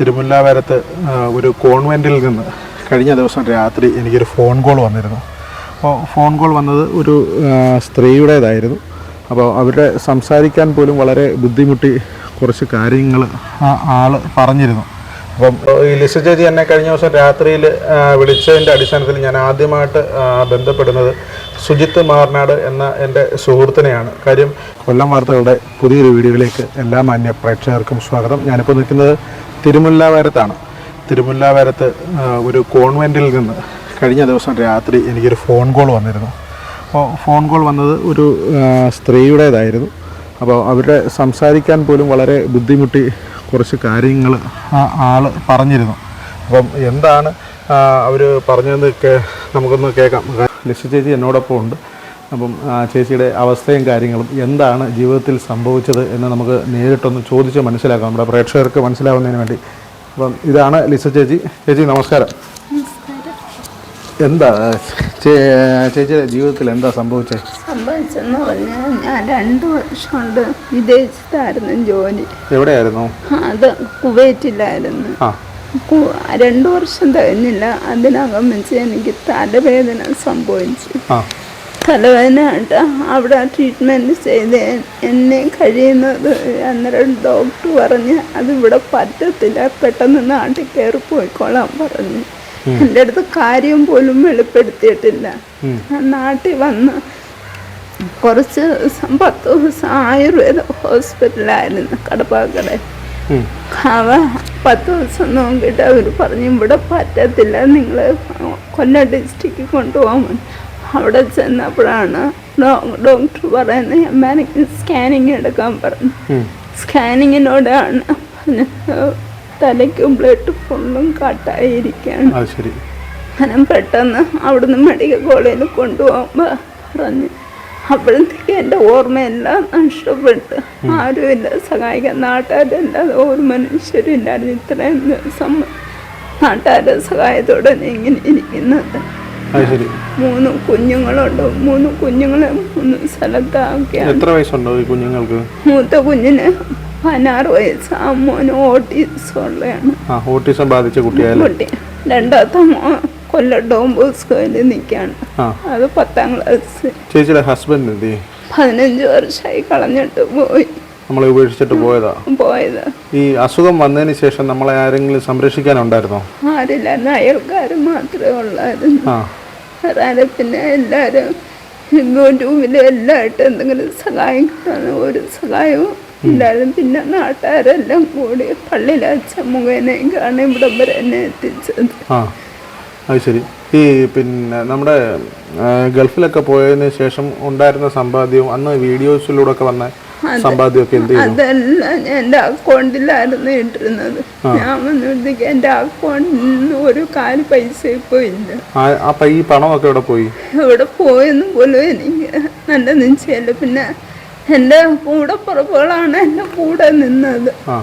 തിരുമുല്ലാവരത്ത് ഒരു കോൺവെന്റിൽ നിന്ന് കഴിഞ്ഞ ദിവസം രാത്രി എനിക്കൊരു ഫോൺ കോൾ വന്നിരുന്നു. അപ്പോൾ ഫോൺ കോൾ വന്നത് ഒരു സ്ത്രീയുടേതായിരുന്നു. അപ്പോൾ അവരുടെ സംസാരിക്കാൻ പോലും വളരെ ബുദ്ധിമുട്ടി കുറച്ച് കാര്യങ്ങൾ ആ ആൾ പറഞ്ഞിരുന്നു. അപ്പം ഈ ലിസ ചേച്ചി എന്നെ കഴിഞ്ഞ ദിവസം രാത്രിയിൽ വിളിച്ചതിന്റെ അടിസ്ഥാനത്തിൽ ഞാൻ ആദ്യമായിട്ട് ബന്ധപ്പെടുന്നത് സുജിത്ത് മാർനാട് എന്ന എന്റെ സുഹൃത്തിനെയാണ്. കാര്യം കൊല്ലം വാർത്തകളുടെ പുതിയൊരു വീഡിയോയിലേക്ക് എല്ലാ മാന്യ പ്രേക്ഷകർക്കും സ്വാഗതം. ഞാനിപ്പോൾ നിൽക്കുന്നത് തിരുമുല്ലാവാരത്താണ് തിരുമുല്ലാവാരത്ത് ഒരു കോൺവെന്റിൽ നിന്ന് കഴിഞ്ഞ ദിവസം രാത്രി എനിക്കൊരു ഫോൺ കോൾ വന്നിരുന്നു. അപ്പോൾ ഫോൺ കോൾ വന്നത് ഒരു സ്ത്രീയുടേതായിരുന്നു. അപ്പോൾ അവരുടെ സംസാരിക്കാൻ പോലും വളരെ ബുദ്ധിമുട്ടി കുറച്ച് കാര്യങ്ങൾ ആ ആൾ പറഞ്ഞിരുന്നു. അപ്പം എന്താണ് അവർ പറഞ്ഞതെന്നൊക്കെ നമുക്കൊന്ന് കേൾക്കാം. ലിസി ചേച്ചി എന്നോടൊപ്പം ഉണ്ട് അപ്പം ചേച്ചിയുടെ അവസ്ഥയും കാര്യങ്ങളും എന്താണ് ജീവിതത്തിൽ സംഭവിച്ചത് എന്ന് നമുക്ക് നേരിട്ടൊന്ന് ചോദിച്ച് മനസ്സിലാക്കാം. നമ്മുടെ പ്രേക്ഷകർക്ക് മനസ്സിലാവുന്നതിന് വേണ്ടി. അപ്പം ഇതാണ് ലിസ ചേച്ചി. ചേച്ചി നമസ്കാരം. എന്താ ചേച്ചിയുടെ ജീവിതത്തിൽ എന്താ സംഭവിച്ചത് സംഭവിച്ചെന്ന് പറഞ്ഞാൽ ഞാൻ രണ്ട് വർഷം കൊണ്ട് വിദേശത്തായിരുന്നു ജോലി. എവിടെയായിരുന്നു? അത് കുവൈറ്റിലായിരുന്നു. രണ്ട് വർഷം തികഞ്ഞില്ല അതിനകം വെച്ച് എനിക്ക് തലവേദന സംഭവിച്ചു. ആ തലവേദന ആയിട്ട് അവിടെ ട്രീറ്റ്മെന്റ് ചെയ്ത് എന്നെ കഴിയുന്നത് അന്നേരം ഡോക്ടർ പറഞ്ഞ് അതിവിടെ പറ്റത്തില്ല പെട്ടെന്ന് നാട്ടിൽ കയറി പോയിക്കോളാൻ പറഞ്ഞു എന്റെ അടുത്ത് കാര്യം പോലും വെളിപ്പെടുത്തിയിട്ടില്ല നാട്ടിൽ വന്ന് കുറച്ച് ദിവസം പത്ത് ദിവസം ആയുർവേദ ഹോസ്പിറ്റലായിരുന്നു കടപ്പാക്കട. അവ പത്ത് ദിവസം നോക്കിയിട്ട് അവർ പറഞ്ഞു ഇവിടെ പറ്റത്തില്ല നിങ്ങൾ കൊല്ലം ഡിസ്ട്രിക്റ്റിൽ കൊണ്ടുപോകാൻ. അവിടെ ചെന്നപ്പോഴാണ് ഡോക്ടർ പറയുന്നത് അമ്മേനക്ക് സ്കാനിങ് എടുക്കാൻ പറഞ്ഞു. സ്കാനിങ്ങിനോടാണ് തലയ്ക്കും ബ്ലഡ് ഫുള്ളും കട്ടായിരിക്കുകയാണ് അങ്ങനെ പെട്ടെന്ന് അവിടുന്ന് മെഡിക്കൽ കോളേജിൽ കൊണ്ടുപോകുമ്പോൾ പറഞ്ഞു. അപ്പോഴത്തേക്ക് എന്റെ ഓർമ്മയെല്ലാം നഷ്ടപ്പെട്ട്. ആരുമില്ല സഹായിക്കാൻ നാട്ടുകാരല്ലാതെ ഒരു മനുഷ്യരും ഇല്ലായിരുന്നു ഇത്രയും ദിവസം നാട്ടുകാരുടെ സഹായത്തോടെ ഇങ്ങനെ ഇരിക്കുന്നത്. മൂന്ന് കുഞ്ഞുങ്ങളുണ്ട്. മൂന്ന് കുഞ്ഞുങ്ങളെ മൂന്ന് സ്ഥലത്താക്കിയാണ് എത്ര വയസ്സുണ്ടോ ഈ കുഞ്ഞുങ്ങൾക്ക്? മൂത്ത കുഞ്ഞിന് പതിനാറ് വയസ്സ്. ആ മോന് ഓട്ടീസ് ഉള്ളതാണ് ഓട്ടിസം ബാധിച്ച കുട്ടി. രണ്ടാമത്തെ മോ കൊല്ലം ഡോം ബോസ്കോയിൽ നിൽക്കുകയാണ്. അത് പത്താം ക്ലാസ്. ചേച്ചിയുടെ ഹസ്ബൻഡ് എന്ത്? പതിനഞ്ച് വർഷമായി കളഞ്ഞിട്ട് പോയി. നമ്മളെ ഉപേക്ഷിച്ചിട്ട് പോയതാ? പോയത്. ഈ അസുഖം വന്നതിന് ശേഷം നമ്മളെ ആരെങ്കിലും സംരക്ഷിക്കാനുണ്ടായിരുന്നോ? ആരില്ലായിരുന്നു. അയൽക്കാർ മാത്രമേ ഉള്ളായിരുന്നു. പിന്നെ എല്ലാവരും യൂട്യൂബിൽ എല്ലായിട്ട് എന്തെങ്കിലും സഹായം കിട്ടാൻ ഒരു സഹായവും ഇല്ലായിരുന്നു. പിന്നെ നാട്ടുകാരെല്ലാം കൂടി പള്ളിയിലെ അച്ഛൻ മുഖേനയൊക്കെയാണ് ഇവിടെ വരെ എന്നെ എത്തിച്ചത്. അത് ശരി. ഈ പിന്നെ നമ്മുടെ ഗൾഫിലൊക്കെ പോയതിന് ശേഷം ഉണ്ടായിരുന്ന സമ്പാദ്യവും അന്ന് വീഡിയോസിലൂടെ ഒക്കെ വന്ന സമ്പാദ്യമൊക്കെ എന്ത് അതെല്ലാം എന്റെ അക്കൗണ്ടിലായിരുന്നു ഇട്ടിരുന്നത്. ഞാൻ വന്നപ്പോഴത്തേക്ക് എന്റെ അക്കൗണ്ടിൽ നിന്ന് ഒരു കാൽ പൈസ ഇപ്പോൾ ഇല്ല. അപ്പം ഈ പണമൊക്കെ ഇവിടെ പോയി? എവിടെ പോയെന്ന് പോലും എനിക്ക് നല്ല നിശ്ചയല്ല പിന്നെ എന്റെ കൂടെ പുറപ്പുകളാണ് എന്റെ കൂടെ നിന്നത്. ആ.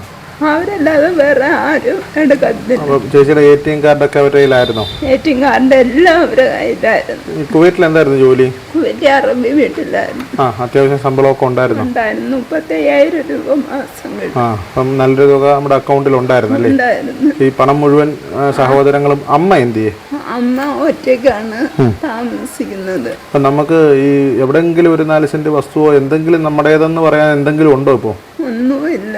അവരല്ലാതെ വേറെ ആരും എടുക്കത്തില്ല ചേച്ചിയുടെ എ ടി എം കാർഡൊക്കെ അവരുടെ കയ്യിലായിരുന്നോ? എ ടി എം കാർഡ് എല്ലാം അവരുടെ കയ്യിലായിരുന്നു. കുവൈറ്റിൽ എന്തായിരുന്നു ജോലി? വലിയ അറബി വീട്ടിലായിരുന്നു. ആ അത്യാവശ്യം ശമ്പളമൊക്കെ ഉണ്ടായിരുന്നു? ഉണ്ടായിരുന്നു. മുപ്പത്തയ്യായിരം രൂപ മാസം ആ അപ്പം നല്ലൊരു തുക നമ്മുടെ അക്കൗണ്ടിൽ ഉണ്ടായിരുന്നു. അല്ലേ ഈ പണം മുഴുവൻ സഹോദരങ്ങളും അമ്മ എന്ത് ചെയ്യേ അമ്മ ഒറ്റയ്ക്കാണ് താമസിക്കുന്നത്. അപ്പം നമുക്ക് ഈ എവിടെങ്കിലും ഒരു നാല് സെന്റ് വസ്തുവോ എന്തെങ്കിലും നമ്മുടേതെന്ന് പറയാൻ എന്തെങ്കിലും ഉണ്ടോ ഇപ്പോൾ ഒന്നുമില്ല.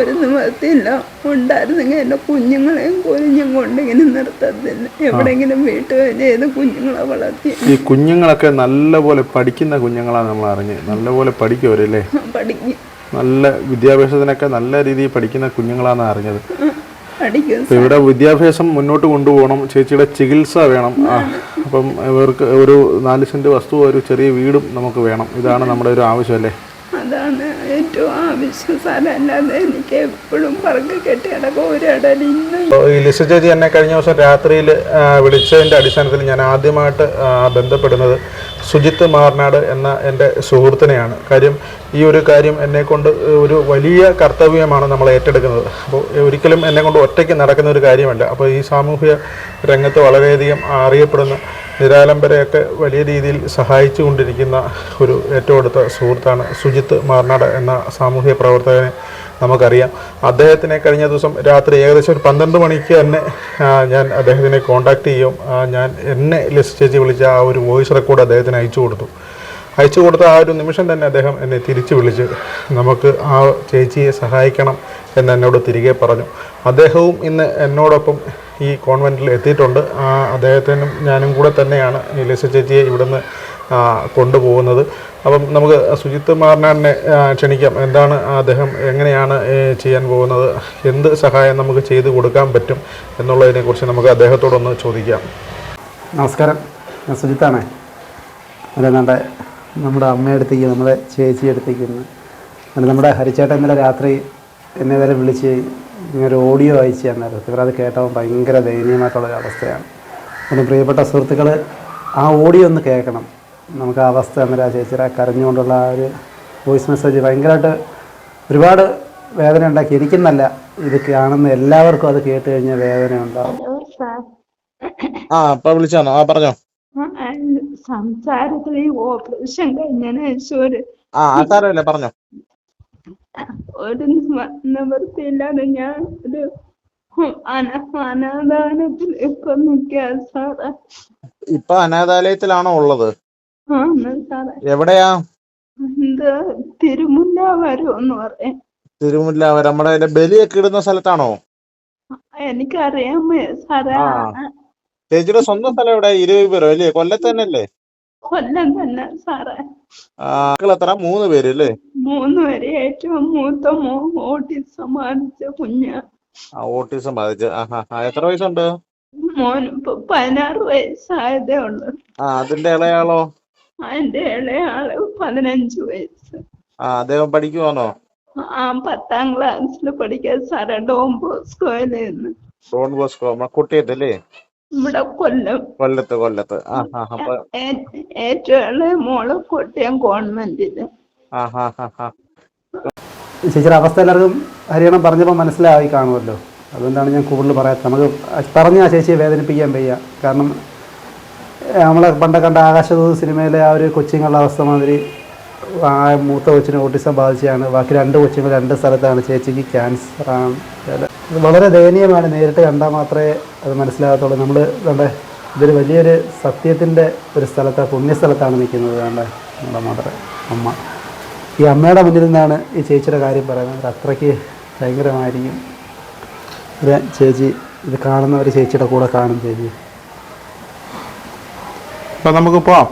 ഒരു നിവർത്തിയില്ല. ഉണ്ടായിരുന്നെങ്കിൽ എന്റെ കുഞ്ഞുങ്ങളെയും പോലും ഞാൻ കൊണ്ടിങ്ങനെ നിർത്തത്തില്ല. എവിടെയെങ്കിലും വീട്ടുകാർ ചെയ്ത് കുഞ്ഞുങ്ങളെ വളർത്തി ഈ കുഞ്ഞുങ്ങളൊക്കെ നല്ലപോലെ പഠിക്കുന്ന കുഞ്ഞുങ്ങളാണ് നമ്മൾ അറിഞ്ഞ്. നല്ലപോലെ പഠിക്കും അവരല്ലേ പഠിക്കും. നല്ല വിദ്യാഭ്യാസത്തിനൊക്കെ നല്ല രീതിയിൽ പഠിക്കുന്ന കുഞ്ഞുങ്ങളാണ് അറിഞ്ഞത്. ഇവിടെ വിദ്യാഭ്യാസം മുന്നോട്ട് കൊണ്ടുപോകണം. ചേച്ചിയുടെ ചികിത്സ വേണം. അപ്പം ഇവർക്ക് ഒരു നാല് സെന്റ് വസ്തു ഒരു ചെറിയ വീടും നമുക്ക് വേണം. ഇതാണ് നമ്മുടെ ഒരു ആവശ്യം അല്ലേ? അതാണ്. എനിക്ക് എപ്പോഴും ചേച്ചി എന്നെ കഴിഞ്ഞ ദിവസം രാത്രിയിൽ വിളിച്ചതിന്റെ അടിസ്ഥാനത്തിൽ ഞാൻ ആദ്യമായിട്ട് ബന്ധപ്പെടുന്നത് സുജിത്ത് മാർനാട് എന്ന എന്റെ സുഹൃത്തിനെയാണ്. കാര്യം ഈ ഒരു കാര്യം എന്നെ കൊണ്ട് ഒരു വലിയ കർത്തവ്യമാണ് നമ്മൾ ഏറ്റെടുക്കുന്നത്. അപ്പോൾ ഒരിക്കലും എന്നെ കൊണ്ട് ഒറ്റയ്ക്ക് നടക്കുന്ന ഒരു കാര്യമല്ല. അപ്പോൾ ഈ സാമൂഹ്യ രംഗത്ത് വളരെയധികം അറിയപ്പെടുന്ന നിരാലംബരെയൊക്കെ വലിയ രീതിയിൽ സഹായിച്ചു കൊണ്ടിരിക്കുന്ന ഒരു ഏറ്റവും അടുത്ത സുഹൃത്താണ് സുജിത്ത് മാർനാട് എന്ന സാമൂഹ്യ പ്രവർത്തകനെ നമുക്കറിയാം. അദ്ദേഹത്തിനെ കഴിഞ്ഞ ദിവസം രാത്രി ഏകദേശം ഒരു പന്ത്രണ്ട് മണിക്ക് തന്നെ ഞാൻ അദ്ദേഹത്തിനെ കോൺടാക്ട് ചെയ്യും. ഞാൻ എന്നെ ലിസ്റ്റ് ചേച്ചി വിളിച്ച ആ ഒരു വോയിസ് റെക്കോർഡ് അദ്ദേഹത്തിന് അയച്ചു കൊടുത്തു. അയച്ചു കൊടുത്ത ആ ഒരു നിമിഷം തന്നെ അദ്ദേഹം എന്നെ തിരിച്ചു വിളിച്ച് നമുക്ക് ആ ചേച്ചിയെ സഹായിക്കണം എന്ന് എന്നോട് തിരികെ പറഞ്ഞു. അദ്ദേഹവും ഇന്ന് എന്നോടൊപ്പം ഈ കോൺവെന്റിൽ എത്തിയിട്ടുണ്ട്. അദ്ദേഹത്തിനും ഞാനും കൂടെ തന്നെയാണ് ലിസ ചേച്ചിയെ ഇവിടുന്ന് കൊണ്ടുപോകുന്നത്. അപ്പം നമുക്ക് സുജിത്ത് മാർനാടിനെ ക്ഷണിക്കാം. എന്താണ് അദ്ദേഹം എങ്ങനെയാണ് ചെയ്യാൻ പോകുന്നത്? എന്ത് സഹായം നമുക്ക് ചെയ്തു കൊടുക്കാൻ പറ്റും എന്നുള്ളതിനെക്കുറിച്ച് നമുക്ക് അദ്ദേഹത്തോടൊന്ന് ചോദിക്കാം. നമസ്കാരം. ഞാൻ സുജിത്താണേ. അല്ല നമ്മുടെ അമ്മയടുത്തേക്ക് നമ്മുടെ ചേച്ചി അടുത്തേക്ക് ഇന്ന്. അല്ല നമ്മുടെ ഹരിച്ചേട്ടൻ ഇന്നലെ രാത്രി എന്നെ വരെ വിളിച്ച് ഇങ്ങനെ ഒരു ഓഡിയോ അയച്ചു തന്നായിരുന്നു ഇവർ അത് കേട്ടപ്പോൾ ഭയങ്കര ദയനീയമായിട്ടുള്ള ഒരു അവസ്ഥയാണ്. പിന്നെ പ്രിയപ്പെട്ട സുഹൃത്തുക്കൾ ആ ഓഡിയോ ഒന്ന് കേൾക്കണം. നമുക്ക് ആ അവസ്ഥ അന്നേരം ആ ചേച്ചിയുടെ കരഞ്ഞുകൊണ്ടുള്ള ആ ഒരു വോയിസ് മെസ്സേജ് ഭയങ്കരമായിട്ട് ഒരുപാട് വേദന ഉണ്ടാക്കി. ഇരിക്കുന്നല്ല ഇത് കാണുന്ന എല്ലാവർക്കും അത് കേട്ട് കഴിഞ്ഞാൽ വേദന ഉണ്ടാവും. ആ ഇപ്പൊ വിളിച്ചാണോ ആ പറഞ്ഞോ. സംസാരത്തിൽ ഈ ഓപ്പറേഷൻ കഴിഞ്ഞ ആ ആ സാരമില്ല പറഞ്ഞോ. ഒരു നിവർത്തിയില്ലാതെ ഞാൻ ഒരു അനാഥാലയത്തിൽ ഇപ്പൊ നിക്കാ സാറേ. ഇപ്പൊ അനാഥാലയത്തിലാണോ ഉള്ളത്? ആണ് സാറേ. എവിടെയാ? എന്ത് തിരുമുല്ല വരുമെന്ന് പറയാം. തിരുമുല്ല നമ്മുടെ ബലിയൊക്കെ ഇടുന്ന സ്ഥലത്താണോ? എനിക്കറിയാം വയ്യ സാറേ ആ. ചേച്ചിയുടെ സ്വന്തം സ്ഥലം എവിടെ ഇരുപത് അല്ലേ? കൊല്ലത്ത് തന്നെ അല്ലേ കൊല്ലം തന്നെ സാറേ. മക്കൾ എത്ര മൂന്ന് പേര് അല്ലേ? മൂന്ന് വരെ ഏറ്റവും മൂത്ത മോ ഓട്ടിസം ബാധിച്ച കുഞ്ഞ. ഓട്ടിസം ബാധിച്ച എത്ര വയസ്സുണ്ട്? മോന് പതിനാറ് വയസ്സായതേ ഉള്ളു. അതിന്റെ ഇളയാളോ? അതിന്റെ ഇളയാൾ പതിനഞ്ച് വയസ്സ്. അദ്ദേഹം പഠിക്കുവാണോ ആ പത്താം ക്ലാസ്സിൽ പഠിക്കാൻ സാറേ ഡോം ബോസ്കോയിൽ നിന്ന് ഡോൺ ബോസ്കോ കുട്ടിയത്തല്ലേ ഇവിടെ കൊല്ലം. കൊല്ലത്ത് കൊല്ലത്ത്. ഏറ്റവും മോൾ കോട്ടയം ഗവൺമെന്റിൽ. ചേച്ചിയുടെ അവസ്ഥ എല്ലാവർക്കും ഹരിയാണം പറഞ്ഞപ്പോൾ മനസ്സിലായി കാണുമല്ലോ. അതുകൊണ്ടാണ് ഞാൻ കൂടുതൽ പറയാത്തത്. നമുക്ക് പറഞ്ഞ് ആ ചേച്ചിയെ വേദനിപ്പിക്കാൻ വയ്യ. കാരണം നമ്മളെ പണ്ട് കണ്ട ആകാശദൂത് സിനിമയിലെ ആ ഒരു കൊച്ചുങ്ങളുടെ അവസ്ഥ മാതിരി ആ മൂത്ത കൊച്ചിന് ഓട്ടിസം ബാധിച്ചാണ് ബാക്കി രണ്ട് കൊച്ചുങ്ങൾ രണ്ട് സ്ഥലത്താണ് ചേച്ചിക്ക് ക്യാൻസർ ആണ്. വളരെ ദയനീയമാണ് നേരിട്ട് കണ്ടാൽ മാത്രമേ അത് മനസ്സിലാകത്തുള്ളൂ. നമ്മൾ നമ്മുടെ ഇതൊരു വലിയൊരു സത്യത്തിന്റെ ഒരു സ്ഥലത്താണ് പുണ്യസ്ഥലത്താണ് നിൽക്കുന്നത് കണ്ടേ നമ്മുടെ മദർ അമ്മ. ഈ അമ്മയുടെ മുന്നിൽ നിന്നാണ് ഈ ചേച്ചിയുടെ കാര്യം പറയുന്നത്. അത്രയ്ക്ക് ഭയങ്കരമായിരിക്കും. ഒരു ചേച്ചി ഇത് കാണുന്ന ഒരു ചേച്ചിയുടെ കൂടെ കാണും ചേച്ചി. അപ്പം നമുക്ക് പോവാം.